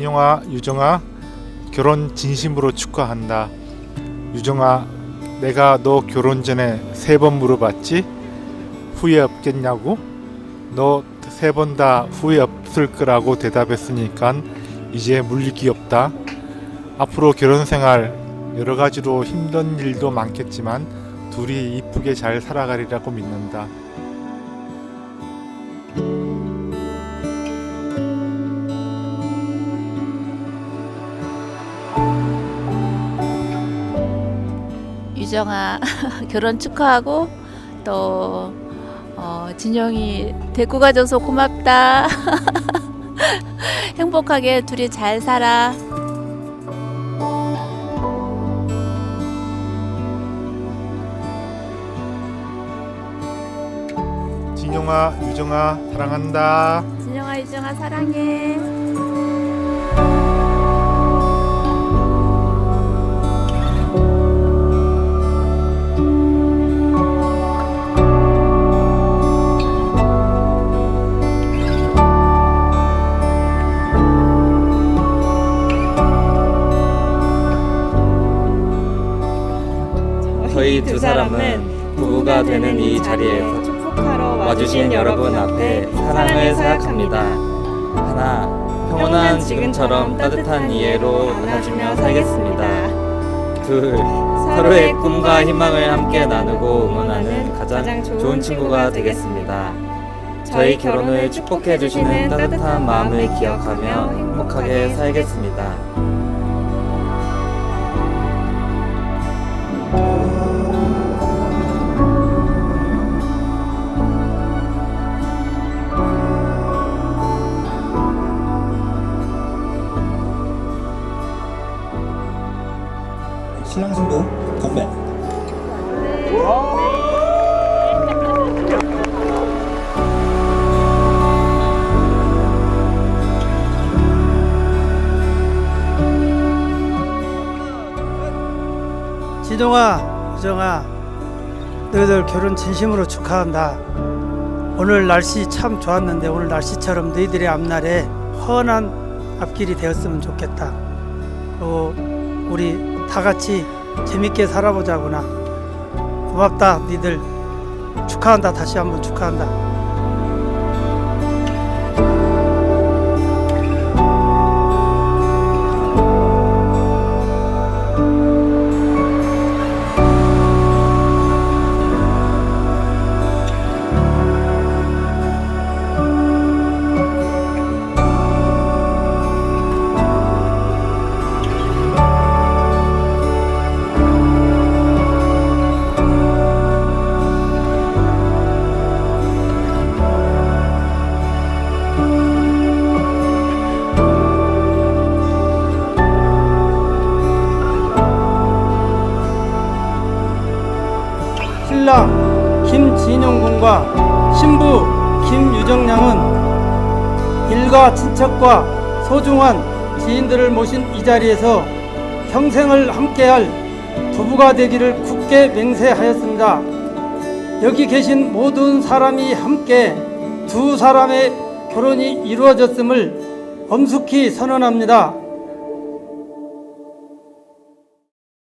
진영아, 유정아, 결혼 진심으로 축하한다. 유정아, 내가 너 결혼 전에 세 번 물어봤지? 후회 없겠냐고? 너 세 번 다 후회 없을 거라고 대답했으니까 이제 물리기 없다. 앞으로 결혼 생활 여러 가지로 힘든 일도 많겠지만 둘이 이쁘게 잘 살아가리라고 믿는다. 유정아 결혼 축하하고 또 어, 진영이 데리고 가줘서 고맙다. 행복하게 둘이 잘 살아. 진영아, 유정아, 사랑한다. 진영아 유정아 사랑해. 저희 두 사람은 부부가 되는 이 자리에서 축복하러 와주신 여러분 앞에 사랑을 생각합니다. 하나, 평온한 지금처럼 따뜻한 이해로 안아주며 살겠습니다. 둘, 서로의 꿈과 희망을 함께 나누고 응원하는 가장 좋은 친구가 되겠습니다. 저희 결혼을 축복해 주시는 따뜻한 마음을 기억하며 행복하게 살겠습니다. 신랑 신부 건배. 진동아, 유정아, 너희들 결혼 진심으로 축하한다. 오늘 날씨 참 좋았는데 오늘 날씨처럼 너희들의 앞날에 훤한 앞길이 되었으면 좋겠다. 그리고 우리 다 같이 재밌게 살아보자구나. 고맙다, 너희들. 축하한다. 다시 한번 축하한다. 신랑 김진용 군과 신부 김유정 양은 일가 친척과 소중한 지인들을 모신 이 자리에서 평생을 함께할 부부가 되기를 굳게 맹세하였습니다. 여기 계신 모든 사람이 함께 두 사람의 결혼이 이루어졌음을 엄숙히 선언합니다.